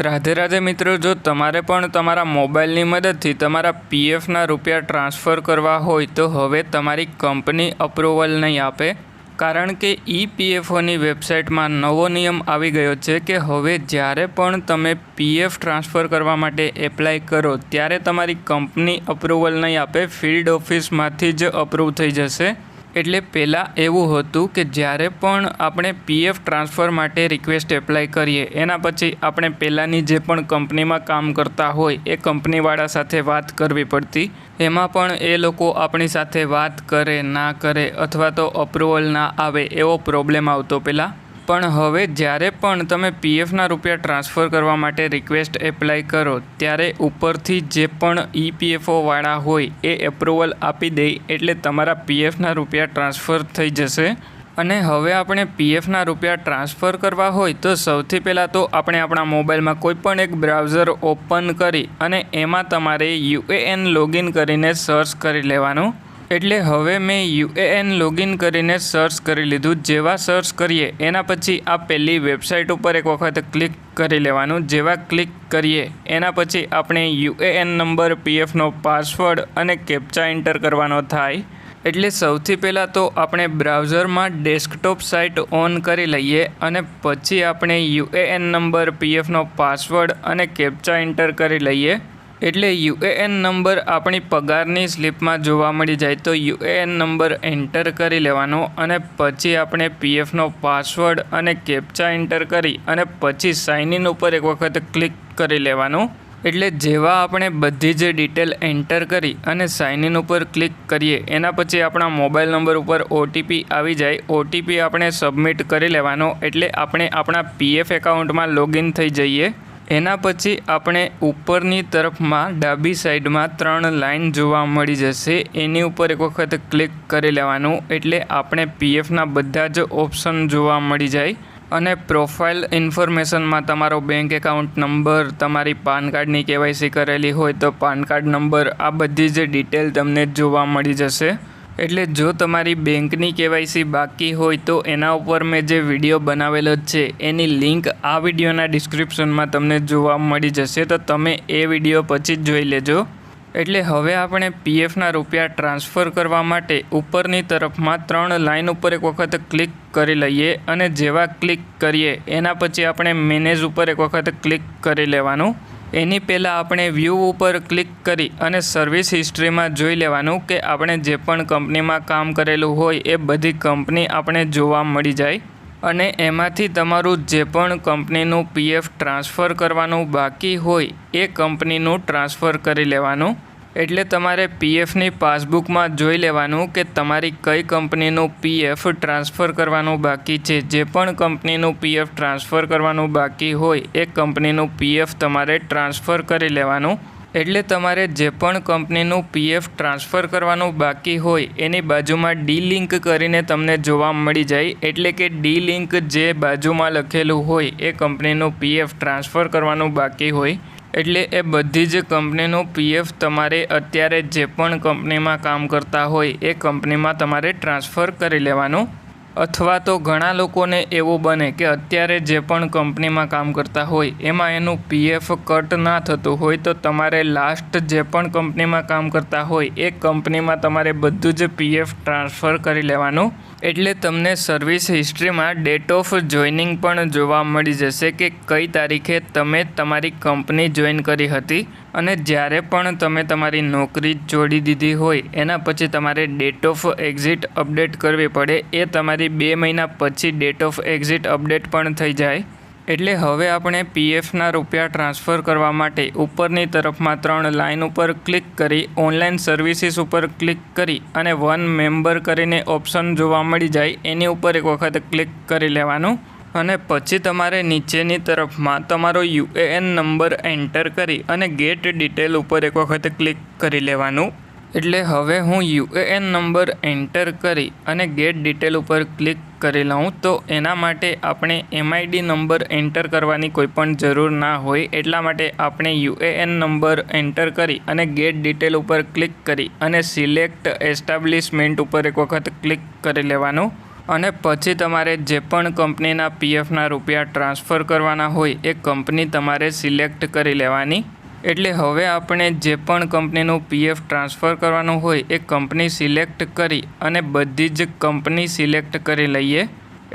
રાધે રાધે મિત્રો, જો તમારે પણ તમારા મોબાઈલની મદદથી તમારા પીએફના રૂપિયા ટ્રાન્સફર કરવા હોય તો હવે તમારી કંપની અપ્રુવલ નહીં આપે. કારણ કે ઈપીએફઓની વેબસાઇટમાં નવો નિયમ આવી ગયો છે કે હવે જ્યારે પણ તમે પીએફ ટ્રાન્સફર કરવા માટે એપ્લાય કરો, ત્યારે તમારી કંપની અપ્રુવલ નહીં આપે, ફિલ્ડ ઓફિસમાંથી જ અપ્રૂવ થઈ જશે. એટલે પહેલાં એવું હતું કે જ્યારે પણ આપણે પીએફ ટ્રાન્સફર માટે રિક્વેસ્ટ એપ્લાય કરીએ, એના પછી આપણે પહેલાંની જે પણ કંપનીમાં કામ કરતા હોય, એ કંપનીવાળા સાથે વાત કરવી પડતી. એમાં પણ એ લોકો આપણી સાથે વાત કરે, ના કરે, અથવા તો અપ્રુવલ ના આવે એવો પ્રોબ્લેમ આવતો પહેલાં પણ હવે જ્યારે પણ તમે પીએફના રૂપિયા ટ્રાન્સફર કરવા માટે રિક્વેસ્ટ એપ્લાય કરો, ત્યારે ઉપરથી જે પણ ઈપીએફઓવાળા હોય એ એપ્રુવલ આપી દે એટલે તમારા પીએફના રૂપિયા ટ્રાન્સફર થઈ જશે. અને હવે આપણે પીએફના રૂપિયા ટ્રાન્સફર કરવા હોય તો સૌથી પહેલાં તો આપણે આપણા મોબાઈલમાં કોઈપણ એક બ્રાઉઝર ઓપન કરી અને એમાં તમારે યુએએન લોગિન કરીને સર્ચ કરી લેવાનું. એટલે હવે મેં યુએએન લોગિન કરીને સર્ચ કરી લીધું. જેવા સર્ચ કરીએ, એના પછી આ પહેલી વેબસાઇટ ઉપર એક વખત ક્લિક કરી લેવાનું. જેવા ક્લિક કરીએ, એના પછી આપણે યુએએન નંબર પીએફનો પાસવર્ડ અને કેપ્ચા એન્ટર કરવાનો થાય. એટલે સૌથી પહેલાં તો આપણે બ્રાઉઝરમાં ડેસ્કટોપ સાઇટ ઓન કરી લઈએ અને પછી આપણે યુએએન નંબર પીએફનો પાસવર્ડ અને કેપ્ચા એન્ટર કરી લઈએ. એટલે યુએએન નંબર આપણી પગારની સ્લિપમાં જોવા મળી જાય તો યુએએન નંબર એન્ટર કરી લેવાનો અને પછી આપણે પીએફનો પાસવર્ડ અને કેપ્ચા એન્ટર કરી અને પછી સાઇન ઇન ઉપર એક વખત ક્લિક કરી લેવાનું. એટલે જેવા આપણે બધી જ ડિટેલ એન્ટર કરી અને સાઇન ઇન ઉપર ક્લિક કરીએ, એના પછી આપણા મોબાઈલ નંબર ઉપર ઓટીપી આવી જાય. ઓટીપી આપણે સબમિટ કરી લેવાનો એટલે આપણે આપણા પીએફ એકાઉન્ટમાં લોગિન થઈ જઈએ. એના પછી આપણે ઉપરની તરફમાં ડાબી સાઈડમાં ત્રણ લાઇન જોવા મળી જશે. એની ઉપર એક વખત ક્લિક કરી લેવાનું, એટલે આપણે પીએફના બધા જ ઓપ્શન જોવા મળી જાય. અને પ્રોફાઇલ ઇન્ફોર્મેશનમાં તમારો બેંક એકાઉન્ટ નંબર, તમારી પાન કાર્ડની કેવાયસી કરેલી હોય તો પાન કાર્ડ નંબર, આ બધી જ ડિટેલ તમને જોવા મળી જશે. એટલે જો તમારી બેંકની કેવાયસી બાકી હોય તો એના ઉપર મેં જે વીડિયો બનાવેલો છે, એની લિંક આ વિડીયોના ડિસ્ક્રિપ્શનમાં તમને જોવા મળી જશે, તો તમે એ વીડિયો પછી જ જોઈ લેજો. એટલે હવે આપણે પીએફના રૂપિયા ટ્રાન્સફર કરવા માટે ઉપરની તરફમાં ત્રણ લાઇન ઉપર એક વખત ક્લિક કરી લઈએ અને જેવા ક્લિક કરીએ, એના પછી આપણે મેનેજ ઉપર એક વખત ક્લિક કરી લેવાનું. એની પહેલાં આપણે વ્યૂ ઉપર ક્લિક કરી અને સર્વિસ હિસ્ટ્રીમાં જોઈ લેવાનું કે આપણે જે પણ કંપનીમાં કામ કરેલું હોય એ બધી કંપની આપણે જોવા મળી જાય અને એમાંથી તમારું જે પણ કંપનીનું પીએફ ટ્રાન્સફર કરવાનું બાકી હોય એ કંપનીનું ટ્રાન્સફર કરી લેવાનું. એટલે તમારે પીએફની પાસબુકમાં જોઈ લેવાનું કે તમારી કઈ કંપનીનું પીએફ ટ્રાન્સફર કરવાનું બાકી છે. જે પણ કંપનીનું પીએફ ટ્રાન્સફર કરવાનું બાકી હોય, એ કંપનીનું પીએફ તમારે ટ્રાન્સફર કરી લેવાનું. એટલે તમારે જે પણ કંપનીનું પીએફ ટ્રાન્સફર કરવાનું બાકી હોય, એની બાજુમાં ડી લિંક કરીને તમને જોવા મળી જાય. એટલે કે ડી લિંક જે બાજુમાં લખેલું હોય, એ કંપનીનું પીએફ ટ્રાન્સફર કરવાનું બાકી હોય. એટલે એ બધી જ કંપનીનું પીએફ તમારે અત્યારે જે પણ કંપનીમાં કામ કરતા હોય એ કંપનીમાં તમારે ટ્રાન્સફર કરી લેવાનું. અથવા તો ઘણા લોકોને એવું બને કે અત્યારે જે પણ કંપનીમાં કામ કરતા હોય, એમાં એનું પીએફ કટ ના થતું હોય તો તમારે લાસ્ટ જે પણ કંપનીમાં કામ કરતા હોય, એ કંપનીમાં તમારે બધું જ પીએફ ટ્રાન્સફર કરી લેવાનું. એટલે તમને સર્વિસ હિસ્ટ્રીમાં ડેટ ઓફ જોઈનિંગ પણ જોવા મળી જશે કે કઈ તારીખે તમે તમારી કંપની જોઈન કરી હતી અને જ્યારે પણ તમે તમારી નોકરી છોડી દીધી હોય, એના પછી તમારે ડેટ ઓફ એક્ઝિટ અપડેટ કરવી પડે, એ તમારી બે મહિના પછી ડેટ ઓફ એક્ઝિટ અપડેટ પણ થઈ જાય. એટલે હવે આપણે પીએફના રૂપિયા ટ્રાન્સફર કરવા માટે ઉપરની તરફમાં ત્રણ લાઇન ઉપર ક્લિક કરી ઓનલાઈન સર્વિસીસ ઉપર ક્લિક કરી અને વન મેમ્બર કરીને ઓપ્શન જોવા મળી જાય, એની ઉપર એક વખત ક્લિક કરી લેવાનું. અને પછી તમારે નીચેની તરફમાં તમારો યુએએન નંબર એન્ટર કરી અને ગેટ ડિટેલ ઉપર એક વખત ક્લિક કરી લેવાનું. એટલે હવે હું યુએએન નંબર એન્ટર કરી અને ગેટ ડિટેલ ઉપર ક્લિક કરી લઉં તો એના માટે આપણે એમઆઈડી નંબર એન્ટર કરવાની કોઈપણ જરૂર ના હોય, એટલા માટે આપણે યુએએન નંબર એન્ટર કરી અને ગેટ ડિટેલ ઉપર ક્લિક કરી અને સિલેક્ટ એસ્ટાબ્લિશમેન્ટ ઉપર એક વખત ક્લિક કરી લેવાનું. અને પછી તમારે જે પણ કંપનીના પીએફના રૂપિયા ટ્રાન્સફર કરવાના હોય, એ કંપની તમારે સિલેક્ટ કરી લેવાની. એટલે હવે આપણે જે પણ કંપનીનું પીએફ ટ્રાન્સફર કરવાનું હોય એ કંપની સિલેક્ટ કરી અને બધી જ કંપની સિલેક્ટ કરી લઈએ.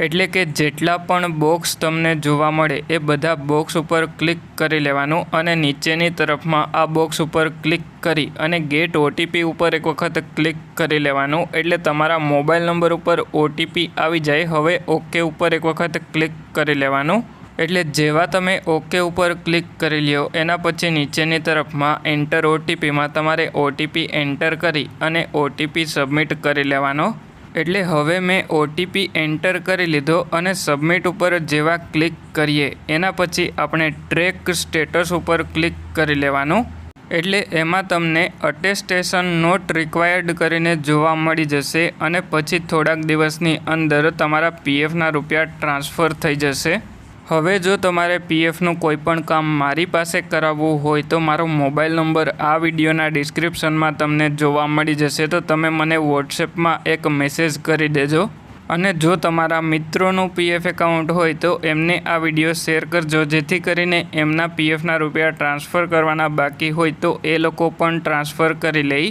એટલે કે જેટલા પણ બોક્સ તમને જોવા મળે એ બધા બોક્સ ઉપર ક્લિક કરી લેવાનું અને નીચેની તરફમાં આ બોક્સ ઉપર ક્લિક કરી અને ગેટ ઓટીપી ઉપર એક વખત ક્લિક કરી લેવાનું. એટલે તમારા મોબાઈલ નંબર ઉપર ઓટીપી આવી જાય. હવે ઓકે ઉપર એક વખત ક્લિક કરી લેવાનું. એટલે જેવા તમે ઓકે ઉપર ક્લિક કરી લ્યો, એના પછી નીચેની તરફમાં એન્ટર ઓટીપીમાં તમારે ઓટીપી એન્ટર કરી અને ઓટીપી સબમિટ કરી લેવાનો. એટલે હવે મેં ઓટીપી એન્ટર કરી લીધો અને સબમિટ ઉપર જેવા ક્લિક કરીએ, એના પછી આપણે ટ્રેક સ્ટેટસ ઉપર ક્લિક કરી લેવાનું. એટલે એમાં તમને અટેસ્ટેશન નોટ રિક્વાયર્ડ કરીને જોવા મળી જશે અને પછી થોડાક દિવસની અંદર તમારા પીએફના રૂપિયા ટ્રાન્સફર થઈ જશે. હવે જો તમારે પીએફનું કોઈપણ કામ મારી પાસે કરાવવું હોય તો મારો મોબાઈલ નંબર આ વિડીયોના ડિસ્ક્રિપ્શનમાં તમને જોવા મળી જશે, તો તમે મને વોટ્સએપમાં એક મેસેજ કરી દેજો. અને જો તમારા મિત્રોનું પીએફ એકાઉન્ટ હોય તો એમને આ વીડિયો શેર કરજો, જેથી કરીને એમના પીએફના રૂપિયા ટ્રાન્સફર કરવાના બાકી હોય તો એ લોકો પણ ટ્રાન્સફર કરી લે.